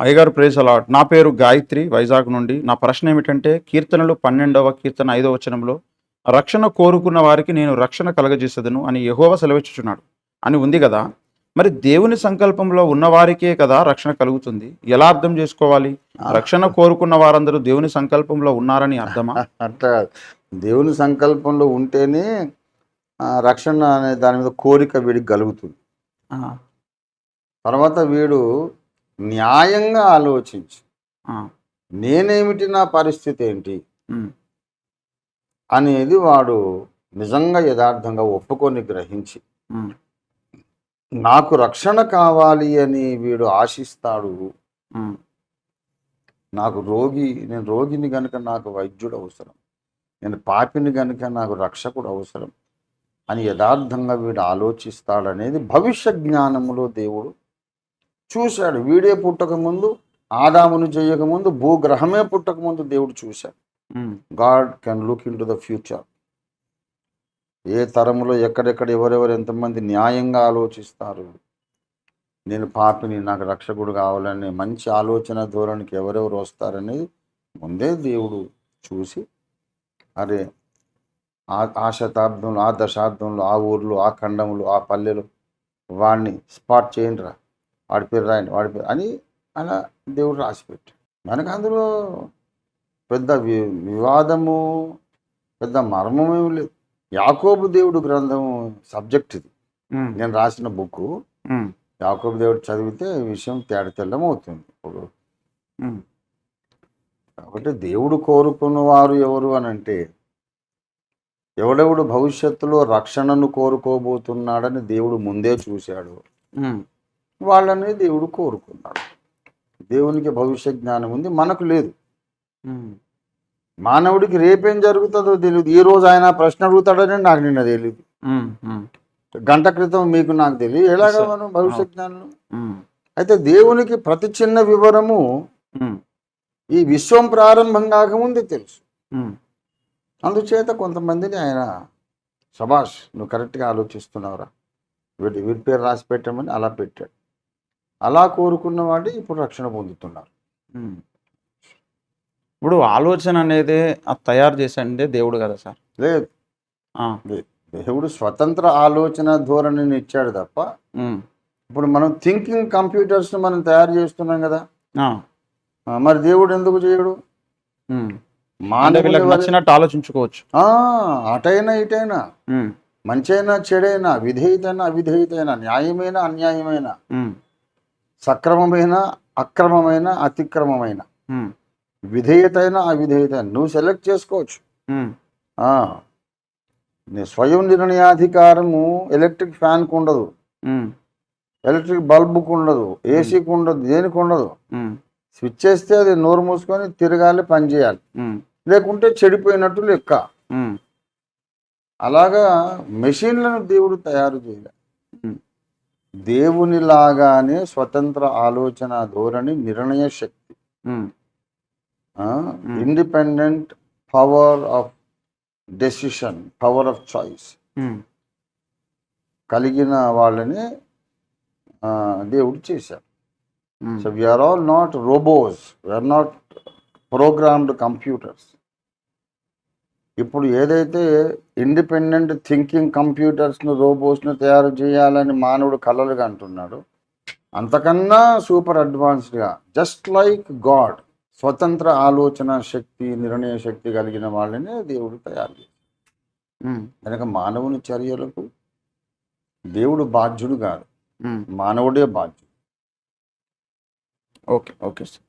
అయ్యగారు praise allot నా పేరు గాయత్రి వైజాగ్ నుండి. నా ప్రశ్న ఏమిటంటే కీర్తనలు పన్నెండవ కీర్తన ఐదవ వచనంలో రక్షణ కోరుకున్న వారికి నేను రక్షణ కలగజేసేదను అని యెహోవా సెలవిచ్చుచున్నాడు. అని ఉంది కదా. మరి దేవుని సంకల్పంలో ఉన్నవారికే కదా రక్షణ కలుగుతుంది. ఎలా అర్థం చేసుకోవాలి? రక్షణ కోరుకున్న వారందరూ దేవుని సంకల్పంలో ఉన్నారని అర్థమా? అట్లా. దేవుని సంకల్పంలో ఉంటేనే రక్షణ అనే దాని మీద కోరిక వీడికి కలుగుతుంది. తర్వాత వీడు న్యాయంగా ఆలోచించి. నేనేమిటి నా పరిస్థితి ఏంటి? అనేది వాడు నిజంగా యథార్థంగా ఒప్పుకొని గ్రహించి నాకు రక్షణ కావాలి అని వీడు ఆశిస్తాడు. నాకు రోగి నేను రోగిని కనుక నాకు వైద్యుడు అవసరం నేను పాపిని కనుక నాకు రక్షకుడు అవసరం అని యథార్థంగా వీడు ఆలోచిస్తాడనేది భవిష్య జ్ఞానములో దేవుడు చూశాడు. వీడే పుట్టక ముందు ఆదామును చేయకముందు భూగ్రహమే పుట్టక ముందు దేవుడు చూశాడు. God can look into the future. ఏ తరములో ఎక్కడెక్కడ ఎవరెవరు ఎంతమంది న్యాయంగా ఆలోచిస్తారు? నేను పాపిని నాకు రక్షకుడు కావాలనే మంచి ఆలోచన ధోరణికి ఎవరెవరు వస్తారనేది ముందే దేవుడు చూసి అరే ఆ శతాబ్దంలో ఆ దశాబ్దంలో ఆ ఊర్లో ఆ ఖండంలో ఆ పల్లెలో వాడిని స్పాట్ చేయండి రా వాడి పేరు రాయండి వాడి పేరు అని అలా దేవుడు రాసిపెట్టాడు మనకు అందులో పెద్ద వి వివాదము పెద్ద మర్మమేమి లేదు. యాకోబు దేవుడు గ్రంథము సబ్జెక్ట్ ఇది. నేను రాసిన బుక్ యాకోబు దేవుడు చదివితే విషయం తేడ తెల్లం అవుతుంది. ఇప్పుడు కాబట్టి దేవుడు కోరుకున్న వారు ఎవరు అని అంటే ఎవడెవడు భవిష్యత్తులో రక్షణను కోరుకోబోతున్నాడని దేవుడు ముందే చూశాడు. వాళ్ళని దేవుడు కోరుకున్నాడు. దేవునికి భవిష్య జ్ఞానం ఉంది మనకు లేదు. మానవుడికి రేపేం జరుగుతుందో తెలియదు ఈ రోజు ఆయన ప్రశ్న అడుగుతాడని నాకు నిన్న తెలియదు గంట క్రితం మీకు నాకు తెలియదు ఎలాగ. మనం భవిష్య జ్ఞానం అయితే దేవునికి ప్రతి చిన్న వివరము ఈ విశ్వం ప్రారంభం కాకముందే తెలుసు. అందుచేత కొంతమందిని ఆయన సభాష్ నువ్వు కరెక్ట్గా ఆలోచిస్తున్నావురా. వీటి వీటి పేరు రాసి పెట్టామని అలా పెట్టాడు. అలా కోరుకున్న వాడు ఇప్పుడు రక్షణ పొందుతున్నారు. ఇప్పుడు ఆలోచన అనేది తయారు చేసండి దేవుడు కదా సార్. లేదు. దేవుడు స్వతంత్ర ఆలోచన ధోరణిని ఇచ్చాడు తప్ప ఇప్పుడు మనం థింకింగ్ కంప్యూటర్స్ని మనం తయారు చేస్తున్నాం కదా. మరి దేవుడు ఎందుకు చేయడు? ఉమ్. అంటే మానవులు వీళ్ళకి ఎవరు- నచ్చినట్టు ఆలోచించుకోవచ్చు. ఆ, అటైనా ఇటైనా. మంచైనా చెడైనా విధేయతైనా అవిధేయతైనా న్యాయమైన అన్యాయమైన. సక్రమమైన అక్రమమైన అతిక్రమమైన. ఉమ్, విధేయతైన అవిధేయత నువ్వు సెలెక్ట్ చేసుకోవచ్చు. నీ స్వయం నిర్ణయాధికారము ఎలక్ట్రిక్ ఫ్యాన్కు ఉండదు. ఎలక్ట్రిక్ బల్బుకు ఉండదు. ఏసీకి ఉండదు. దేనికి ఉండదు? స్విచ్ చేస్తే అది నోరు మూసుకొని తిరగాలి పని చేయాలి. ఉమ్, లేకుంటే చెడిపోయినట్టు లెక్క. అలాగా మెషిన్లను దేవుడు తయారు చేయాలి. దేవునిలాగానే స్వతంత్ర ఆలోచన ధోరణి నిర్ణయ శక్తి. Independent power of decision power of choice కలిగిన వాళ్ళని దేవుడు చేశారు ఉమ్, so we are all not robots we are not programmed computers ఇప్పుడు ఏదైతే ఇండిపెండెంట్ థింకింగ్ కంప్యూటర్స్ను రోబోస్ను తయారు చేయాలని మానవుడు కలలుగా అంటున్నాడు అంతకన్నా సూపర్ అడ్వాన్స్డ్గా జస్ట్ లైక్ గాడ్ స్వతంత్ర ఆలోచన శక్తి నిర్ణయ శక్తి కలిగిన వాళ్ళనే దేవుడు తయారు చేశాడు. కనుక మానవుని చర్యలకు దేవుడు బాధ్యుడు కాదు. మానవుడే బాధ్యుడు. Okay okay sir.